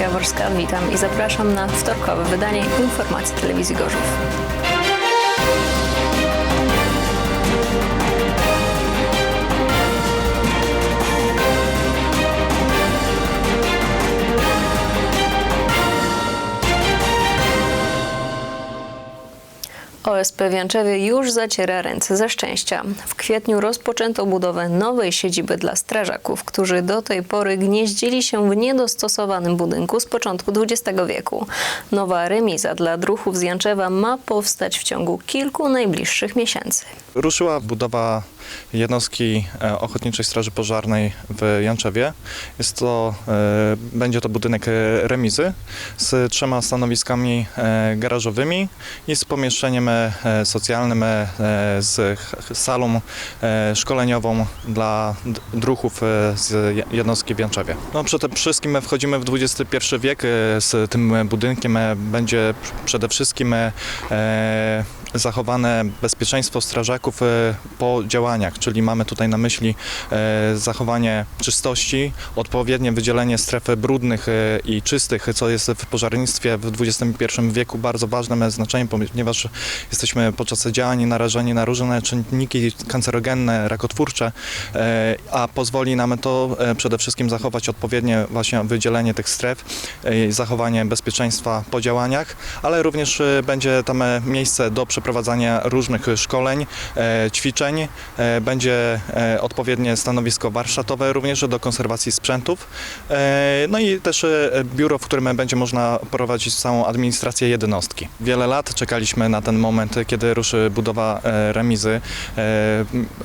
Jaworska, witam i zapraszam na wtorkowe wydanie informacji telewizji Gorzów. OSP Janczewie już zaciera ręce ze szczęścia. W kwietniu rozpoczęto budowę nowej siedziby dla strażaków, którzy do tej pory gnieździli się w niedostosowanym budynku z początku XX wieku. Nowa remiza dla druhów z Janczewa ma powstać w ciągu kilku najbliższych miesięcy. Ruszyła budowa jednostki e, Ochotniczej Straży Pożarnej w Janczewie. Jest to, e, będzie to budynek e, remizy z trzema stanowiskami garażowymi i z pomieszczeniem socjalnym, e, z salą e, szkoleniową dla druhów e, z je- jednostki w Janczewie. No, przede wszystkim wchodzimy w XXI wiek e, z tym budynkiem. e, Będzie przede wszystkim e, e, zachowane bezpieczeństwo strażaków e, po działaniach, czyli mamy tutaj na myśli e, zachowanie czystości, odpowiednie wydzielenie stref brudnych e, i czystych, co jest w pożarnictwie w XXI wieku bardzo ważnym znaczeniem, ponieważ jesteśmy podczas działań narażeni na różne czynniki kancerogenne, rakotwórcze, a pozwoli nam to przede wszystkim zachować odpowiednie właśnie wydzielenie tych stref, zachowanie bezpieczeństwa po działaniach, ale również będzie tam miejsce do przeprowadzania różnych szkoleń, e, ćwiczeń, e, będzie e, odpowiednie stanowisko warsztatowe również do konserwacji sprzętów, no i też biuro, w którym będzie można prowadzić całą administrację jednostki. Wiele lat czekaliśmy na ten moment, kiedy ruszy budowa remizy.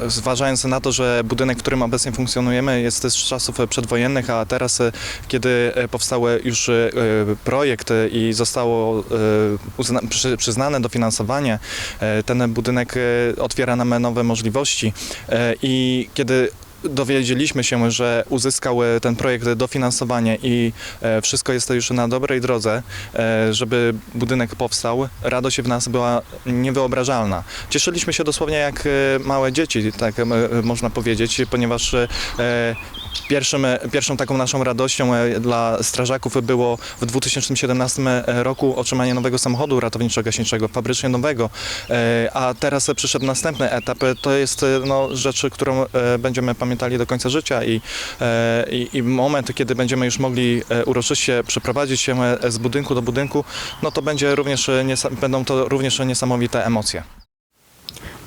Zważając na to, że budynek, w którym obecnie funkcjonujemy jest z czasów przedwojennych, a teraz, kiedy powstał już projekt i zostało przyznane dofinansowanie, ten budynek e, otwiera nam nowe możliwości E, i kiedy dowiedzieliśmy się, że uzyskał e, ten projekt dofinansowanie i e, wszystko jest już na dobrej drodze, e, żeby budynek powstał, radość w nas była niewyobrażalna. Cieszyliśmy się dosłownie jak e, małe dzieci, tak e, można powiedzieć, ponieważ e, Pierwszym, pierwszą taką naszą radością e, dla strażaków było w 2017 roku otrzymanie nowego samochodu ratowniczo-gaśniczego, fabrycznie nowego, E, a teraz przyszedł następny etap. To jest e, no, rzecz, którą e, będziemy pamiętali do końca życia i, e, i, i moment, kiedy będziemy już mogli e, uroczyście przeprowadzić się e, z budynku do budynku, no to będzie również, e, będą to również niesamowite emocje.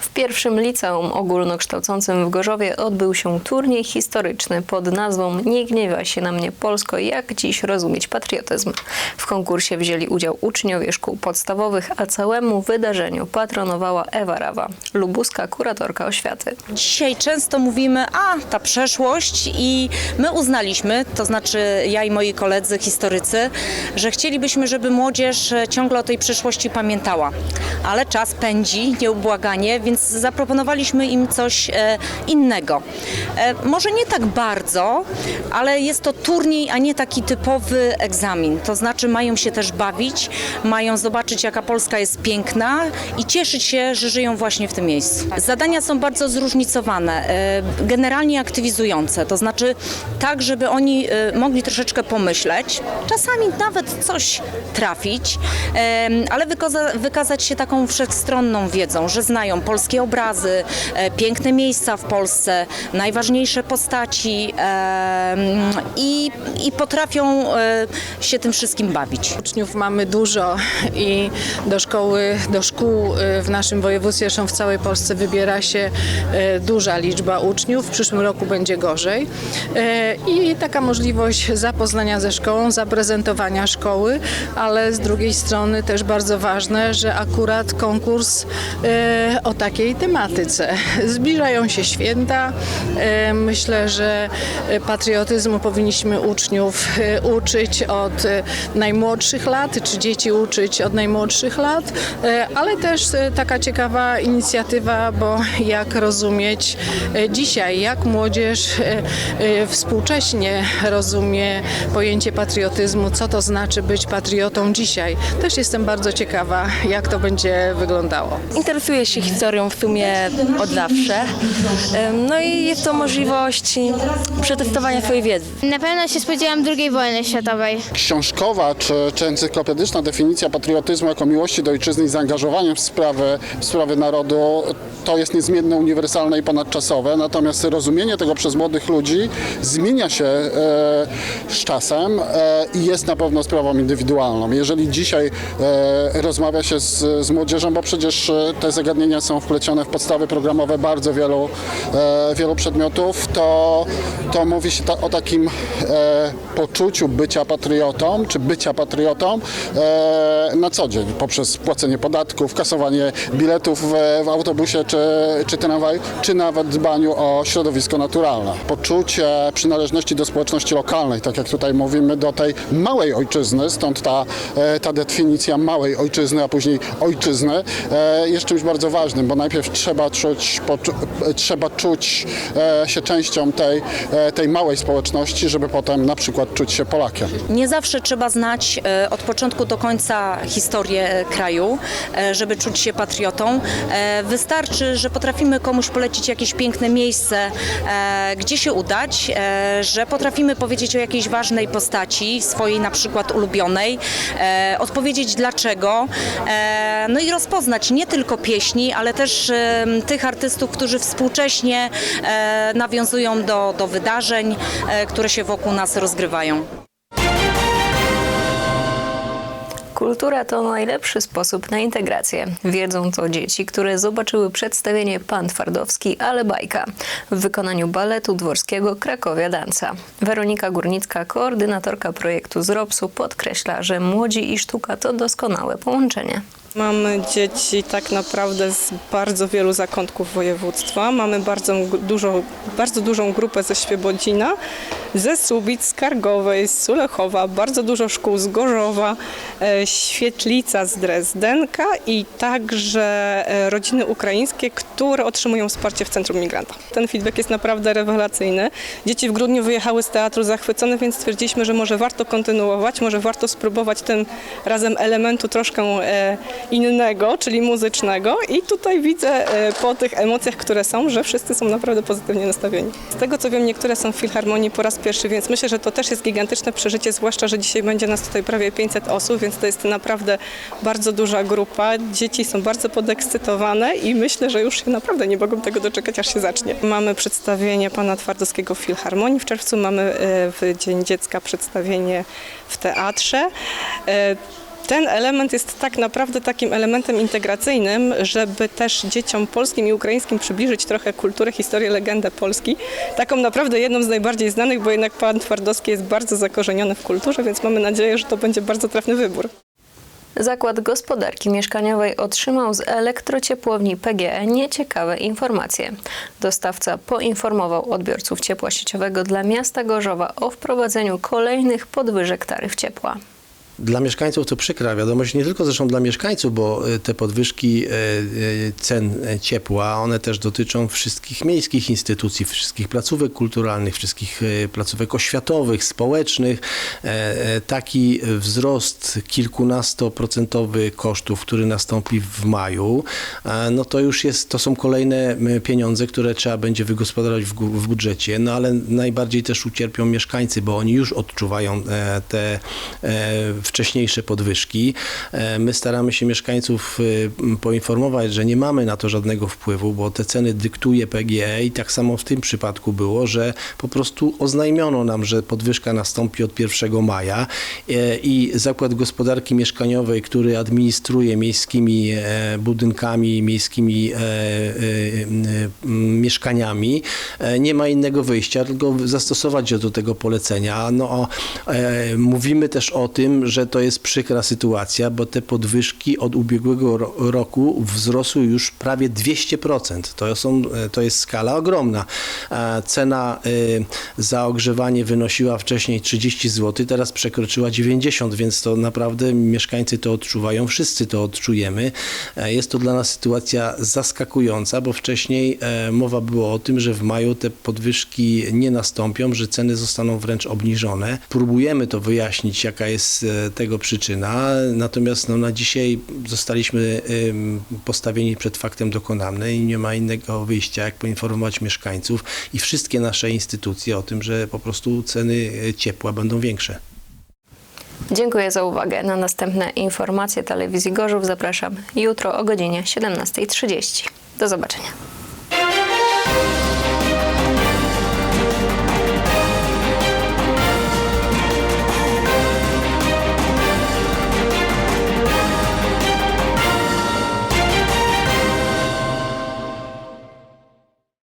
W pierwszym liceum ogólnokształcącym w Gorzowie odbył się turniej historyczny pod nazwą Nie gniewa się na mnie Polsko, jak dziś rozumieć patriotyzm. W konkursie wzięli udział uczniowie szkół podstawowych, a całemu wydarzeniu patronowała Ewa Rawa, lubuska kuratorka oświaty. Dzisiaj często mówimy, a ta przeszłość i my uznaliśmy, to znaczy ja i moi koledzy historycy, że chcielibyśmy, żeby młodzież ciągle o tej przeszłości pamiętała. Ale czas pędzi nieubłaganie, więc zaproponowaliśmy im coś e, innego. E, może nie tak bardzo, ale jest to turniej, a nie taki typowy egzamin. To znaczy mają się też bawić, mają zobaczyć jaka Polska jest piękna i cieszyć się, że żyją właśnie w tym miejscu. Zadania są bardzo zróżnicowane, e, generalnie aktywizujące, to znaczy tak, żeby oni mogli troszeczkę pomyśleć, czasami nawet coś trafić, ale wykaza- wykazać się taką wszechstronną wiedzą, że znają polskie obrazy, e, piękne miejsca w Polsce, najważniejsze postaci e, i, i potrafią e, się tym wszystkim bawić. Uczniów mamy dużo i do szkoły, do szkół y, w naszym województwie, zresztą w całej Polsce wybiera się duża liczba uczniów. W przyszłym roku będzie gorzej. I taka możliwość zapoznania ze szkołą, zaprezentowania szkoły, ale z drugiej strony też bardzo ważne, że akurat konkurs o takiej tematyce. Zbliżają się święta. Y, Myślę, że patriotyzmu powinniśmy uczniów y, uczyć od y, najmłodszych lat, czy dzieci uczyć od najmłodszych lat, ale też taka ciekawa inicjatywa, bo jak rozumieć dzisiaj, jak młodzież współcześnie rozumie pojęcie patriotyzmu, co to znaczy być patriotą dzisiaj. Też jestem bardzo ciekawa, jak to będzie wyglądało. Interesuję się historią historią w sumie od zawsze. No i jest to możliwość przetestowania swojej wiedzy. Na pewno się spodziewałam II wojny światowej. książkowa czy, czy encyklopedyczna definicja patriotyzmu jako miłości do ojczyzny i zaangażowania w sprawy, w sprawy narodu to jest niezmiennie uniwersalne i ponadczasowe, natomiast rozumienie tego przez młodych ludzi zmienia się e, z czasem e, i jest na pewno sprawą indywidualną. Jeżeli dzisiaj e, rozmawia się z, z młodzieżą, bo przecież e, te zagadnienia są wplecione w podstawy programowe bardzo wielu, e, wielu przedmiotów, to, to mówi się ta, o takim e, poczuciu bycia patriotą, czy bycia patriotą e, na co dzień, poprzez płacenie podatków, kasowanie biletów w, w autobusie czy, czy tramwaju, czy nawet dbaniu o środowisko naturalne. Poczucie przynależności do społeczności lokalnej, tak jak tutaj mówimy, do tej małej ojczyzny, stąd ta, ta definicja małej ojczyzny, a później ojczyzny, jest czymś bardzo ważnym, bo najpierw trzeba czuć, trzeba czuć e, się częścią tej, e, tej małej społeczności, żeby potem na przykład czuć się Polakiem. Nie zawsze trzeba znać e, od początku do końca historię kraju, żeby czuć się patriotą. Wystarczy, że potrafimy komuś polecić jakieś piękne miejsce, gdzie się udać, że potrafimy powiedzieć o jakiejś ważnej postaci, swojej na przykład ulubionej, odpowiedzieć dlaczego, no i rozpoznać nie tylko pieśni, ale też e, tych artystów, którzy współcześnie e, nawiązują do, do wydarzeń, e, które się wokół nas rozgrywają. Kultura to najlepszy sposób na integrację. Wiedzą to dzieci, które zobaczyły przedstawienie Pan Twardowski, ale bajka w wykonaniu baletu dworskiego Krakowia Danca. Weronika Górnicka, koordynatorka projektu z ROPS-u podkreśla, że młodzi i sztuka to doskonałe połączenie. Mamy dzieci tak naprawdę z bardzo wielu zakątków województwa. Mamy bardzo dużą, bardzo dużą grupę ze Świebodzina, ze Subic, z Kargowej, z Sulechowa, bardzo dużo szkół z Gorzowa, e, Świetlica z Drezdenka i także e, rodziny ukraińskie, które otrzymują wsparcie w Centrum Migranta. Ten feedback jest naprawdę rewelacyjny. Dzieci w grudniu wyjechały z teatru zachwycone, więc stwierdziliśmy, że może warto kontynuować, może warto spróbować tym razem elementu troszkę e, innego, czyli muzycznego i tutaj widzę po tych emocjach, które są, że wszyscy są naprawdę pozytywnie nastawieni. Z tego co wiem, niektóre są w Filharmonii po raz pierwszy, więc myślę, że to też jest gigantyczne przeżycie, zwłaszcza, że dzisiaj będzie nas tutaj prawie 500 osób, więc to jest naprawdę bardzo duża grupa. Dzieci są bardzo podekscytowane i myślę, że już się naprawdę nie mogą tego doczekać, aż się zacznie. Mamy przedstawienie pana Twardowskiego w Filharmonii w czerwcu, mamy e, w Dzień Dziecka przedstawienie w teatrze. Ten element jest tak naprawdę takim elementem integracyjnym, żeby też dzieciom polskim i ukraińskim przybliżyć trochę kulturę, historię, legendę Polski. Taką naprawdę jedną z najbardziej znanych, bo jednak pan Twardowski jest bardzo zakorzeniony w kulturze, więc mamy nadzieję, że to będzie bardzo trafny wybór. Zakład Gospodarki Mieszkaniowej otrzymał z elektrociepłowni PGE nieciekawe informacje. Dostawca poinformował odbiorców ciepła sieciowego dla miasta Gorzowa o wprowadzeniu kolejnych podwyżek taryf ciepła. Dla mieszkańców to przykra wiadomość, nie tylko zresztą dla mieszkańców, bo y, te podwyżki y, y, cen ciepła, one też dotyczą wszystkich miejskich instytucji, wszystkich placówek kulturalnych, wszystkich placówek oświatowych, społecznych. E, e, Taki wzrost kilkunastoprocentowy kosztów, który nastąpi w maju, e, no to już jest, to są kolejne pieniądze, które trzeba będzie wygospodarować w, w budżecie, no ale najbardziej też ucierpią mieszkańcy, bo oni już odczuwają te wcześniejsze podwyżki. E, My staramy się mieszkańców e, poinformować, że nie mamy na to żadnego wpływu, bo te ceny dyktuje PGE i tak samo w tym przypadku było, że po prostu oznajmiono nam, że podwyżka nastąpi od 1 maja e, i Zakład Gospodarki Mieszkaniowej, który administruje miejskimi budynkami, miejskimi mieszkaniami, nie ma innego wyjścia, tylko zastosować się do tego polecenia. No, mówimy też o tym, że to jest przykra sytuacja, bo te podwyżki od ubiegłego ro- roku wzrosły już prawie 200%. To, są, e, to jest skala ogromna. Cena e, za ogrzewanie wynosiła wcześniej 30 zł, teraz przekroczyła 90, więc to naprawdę mieszkańcy to odczuwają, wszyscy to odczujemy. E, Jest to dla nas sytuacja zaskakująca, bo wcześniej mowa było o tym, że w maju te podwyżki nie nastąpią, że ceny zostaną wręcz obniżone. Próbujemy to wyjaśnić, jaka jest tego przyczyna. Natomiast no, na dzisiaj zostaliśmy postawieni przed faktem dokonanym i nie ma innego wyjścia, jak poinformować mieszkańców i wszystkie nasze instytucje o tym, że po prostu ceny e, ciepła będą większe. Dziękuję za uwagę. Na następne informacje telewizji Gorzów zapraszam jutro o godzinie 17.30. Do zobaczenia.